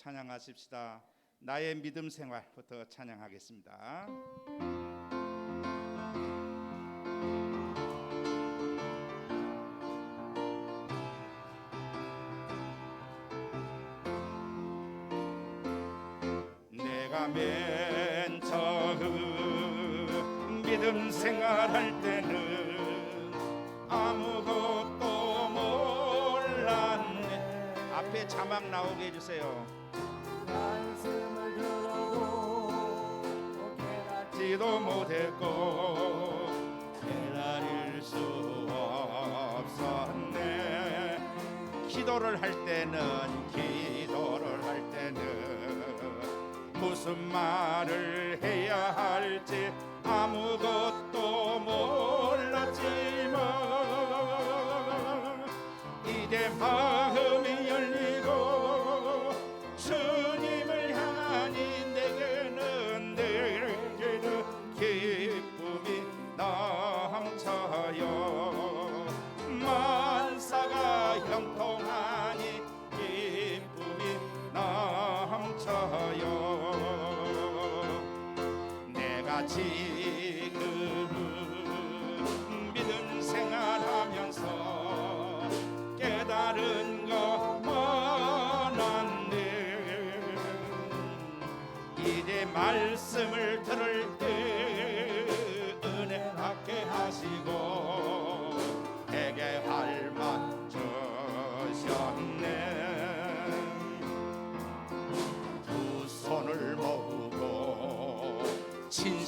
찬양하십시다. 나의 믿음 생활부터 찬양하겠습니다. 내가 맨 처음 믿음 생활할 때는 아무것도 몰랐네. 앞에 자막 나오게 해주세요. 말씀을 들어도 깨닫지도 못했고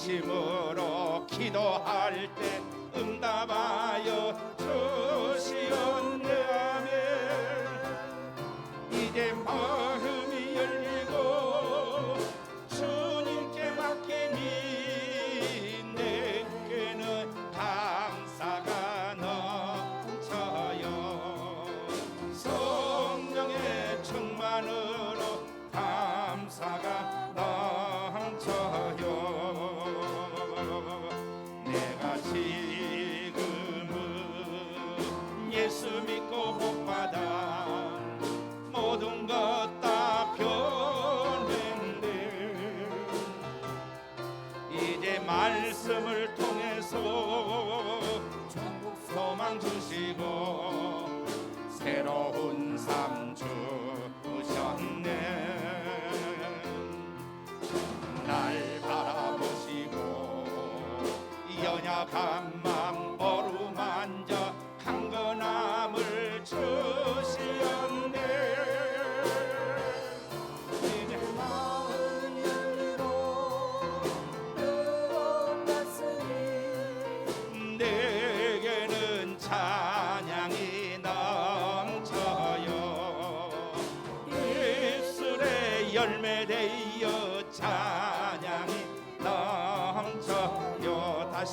진심으로 기도할 때 주시고 새로운 삶 주시고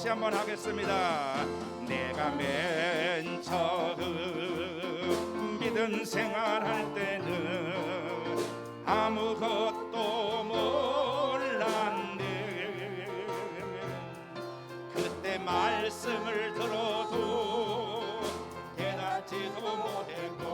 한번 하겠습니다. 내가 맨 처음 믿음 생활할 때는 아무것도 몰랐네. 그때 말씀을 들어도 깨닫지도 못했고.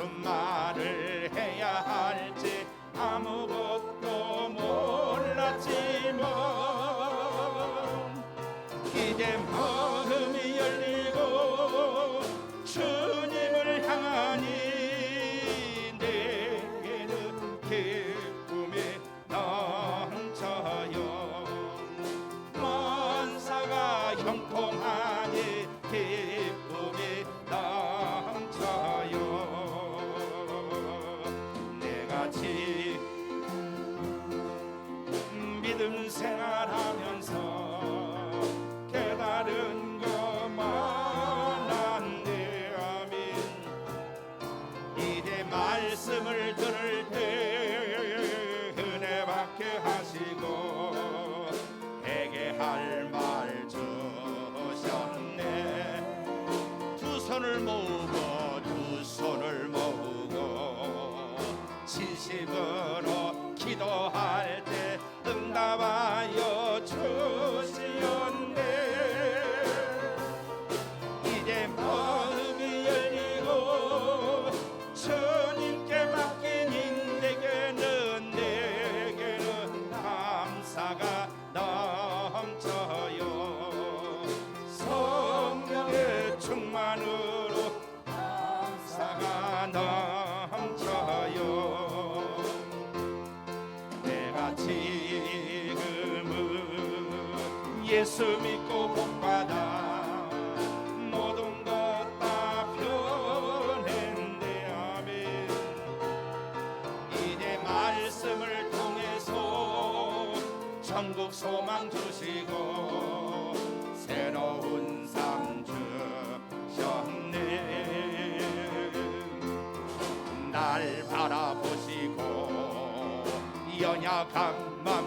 무슨 말을 예수 믿고 복받아 모든 것 다 변했네. 아멘. 이제 말씀을 통해서 천국 소망 주시고 새로운 삶 주셨네. 날 바라보시고 연약한 맘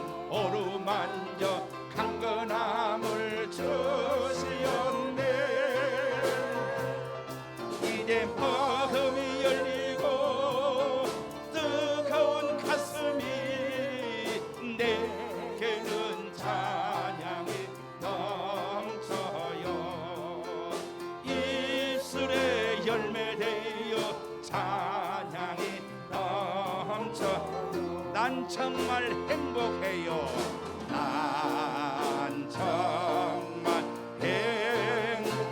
난 정말 행복해요. 난 정말 행복해요.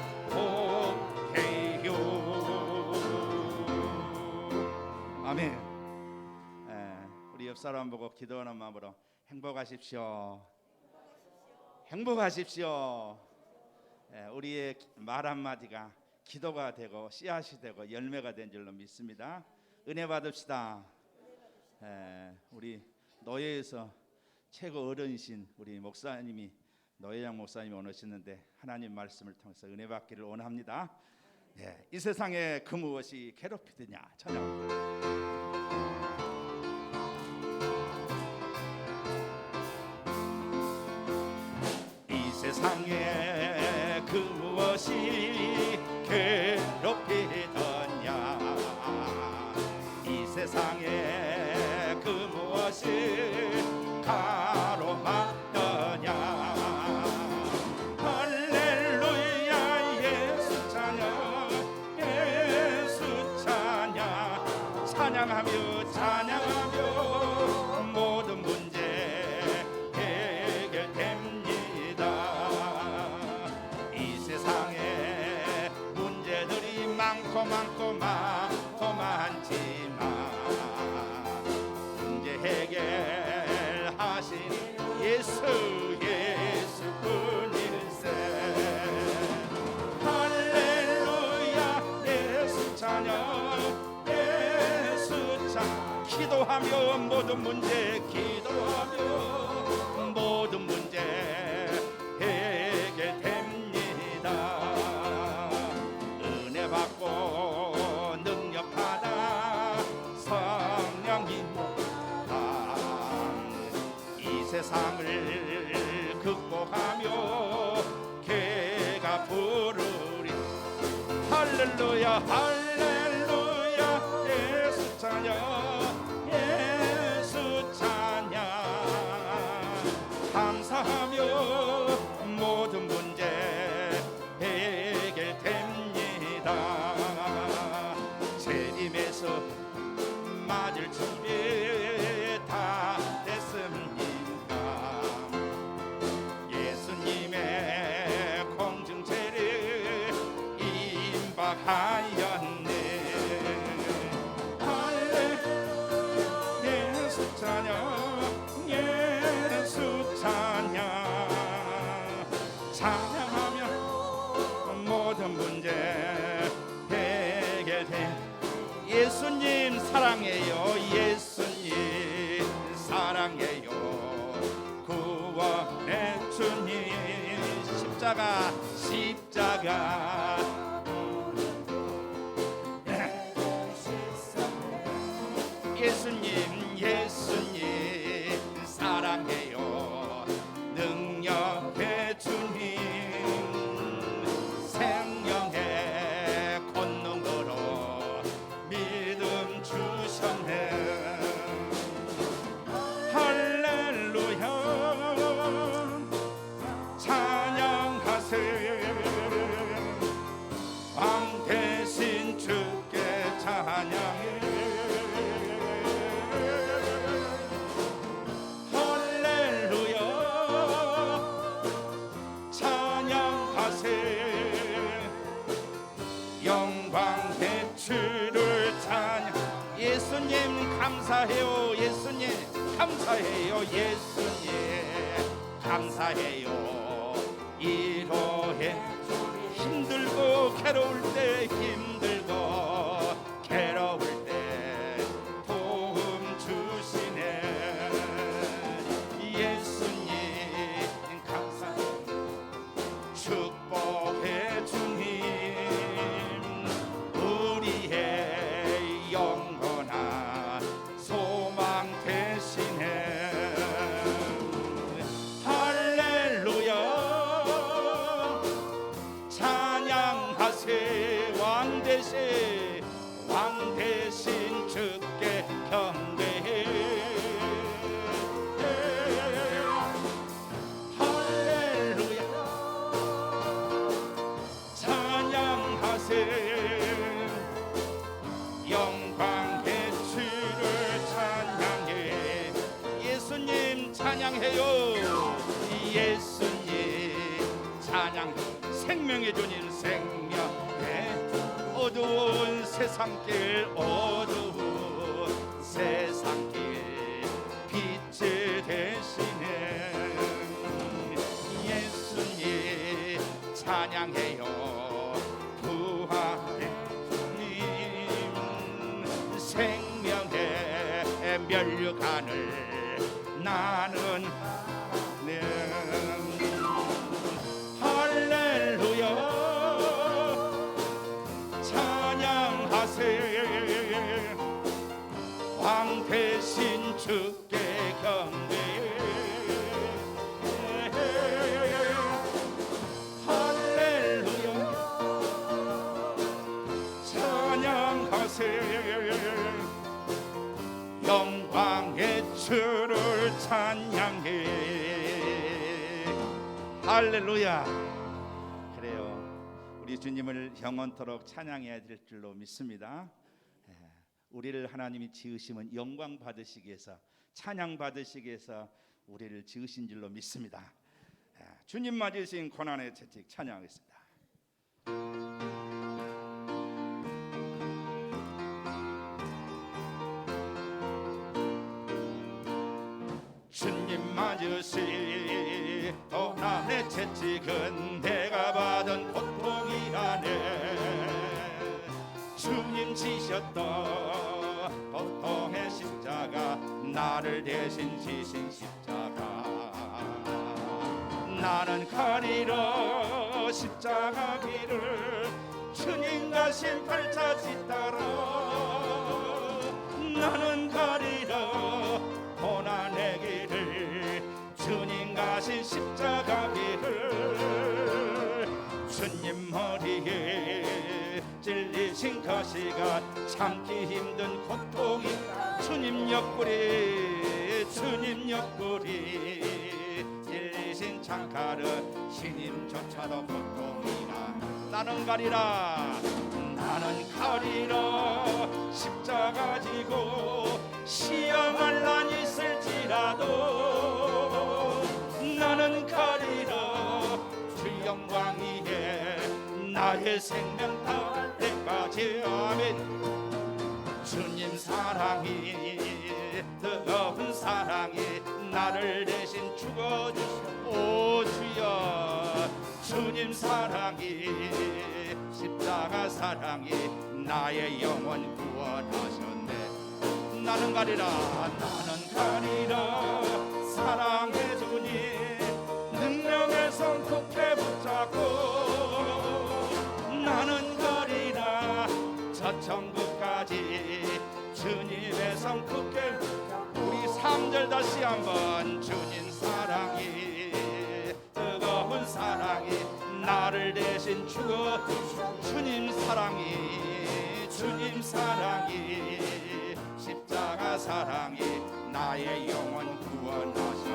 아멘. 에, 우리 옆 사람 보고 기도하는 마음으로 행복하십시오. 행복하십시오. 예, 우리의 말 한마디가 기도가 되고 씨앗이 되고 열매가 된 줄로 믿습니다. 은혜 받읍시다. 예, 우리 노예에서 최고 어른이신 우리 목사님이 노예양 목사님이 오셨는데 하나님 말씀을 통해서 은혜 받기를 원합니다. 예, 이 세상에 그 무엇이 괴롭히느냐 찬양. 이 세상에 그 무엇이 괴 무 모든 문제 기도하며 모든 문제 해결됩니다. 은혜 받고 능력 받아 성령님 이 세상을 극복하며 개가 부르리. 할렐루야 할렐루야 사랑해요. 구원의 주님. 십자가 십자가 감사해요. 이로해 힘들고 괴로울 때 힘 찬양해요 예수님 찬양 생명의 주님 생명의 어두운 세상길 어두운 세상 나는 할렐루야. 그래요. 우리 주님을 영원토록 찬양해야 될 줄로 믿습니다. 예, 우리를 하나님이 지으시면 영광 받으시기 위해서 찬양 받으시기 위해서 우리를 지으신 줄로 믿습니다. 예, 주님 맞으신 고난의 채찍 찬양하겠습니다. 주님 고난의 채찍은 내가 받은 고통이라네 주님 지셨던 고통의 십자가 나를 대신 지신 십자가. 나는 가리러 십자가 길을 주님 가신 발자취 따라. 나는 가리러 가신 십자가 길을 주님 머리에 찔리신 가시가 참기 힘든 고통이 주님 옆구리 주님 옆구리. 찔리신 창칼은 신임조차도 고통이나 나는 가리라. 나는 가리라. 십자가 지고 시험을 난 있을지라도 나는 가리라. 주 영광 위에 나의 생명 다할 때까지. 아멘. 주님 사랑이 뜨거운 사랑이 나를 대신 죽어주신 오 주여. 주님 사랑이 십자가 사랑이 나의 영혼 구원하셨네. 나는 가리라 나는 가리라. 사랑 천국까지 주님의 손 굳게 우리 삼절 다시 한번 주님 사랑이 뜨거운 사랑이 나를 대신 죽어 주님 사랑이 주님 사랑이 십자가 사랑이 나의 영혼 구원하셨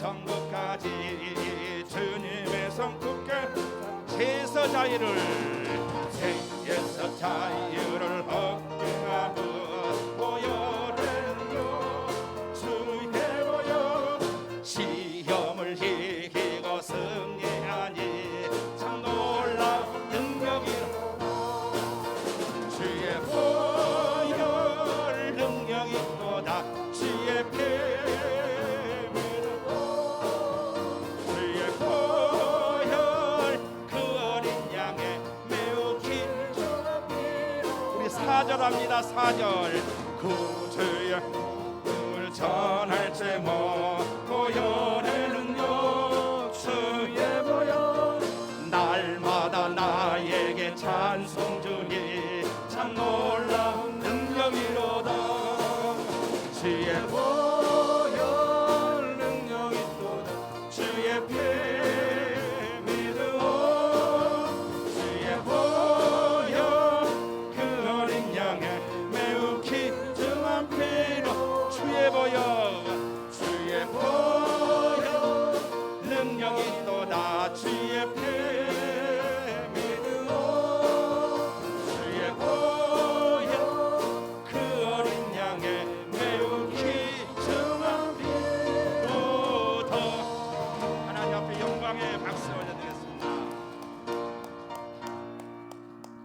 천국까지 주님의 손 굳게 제서 자유를 제에서 자유 4절합니다. 4절. 구주의 을 전할 제목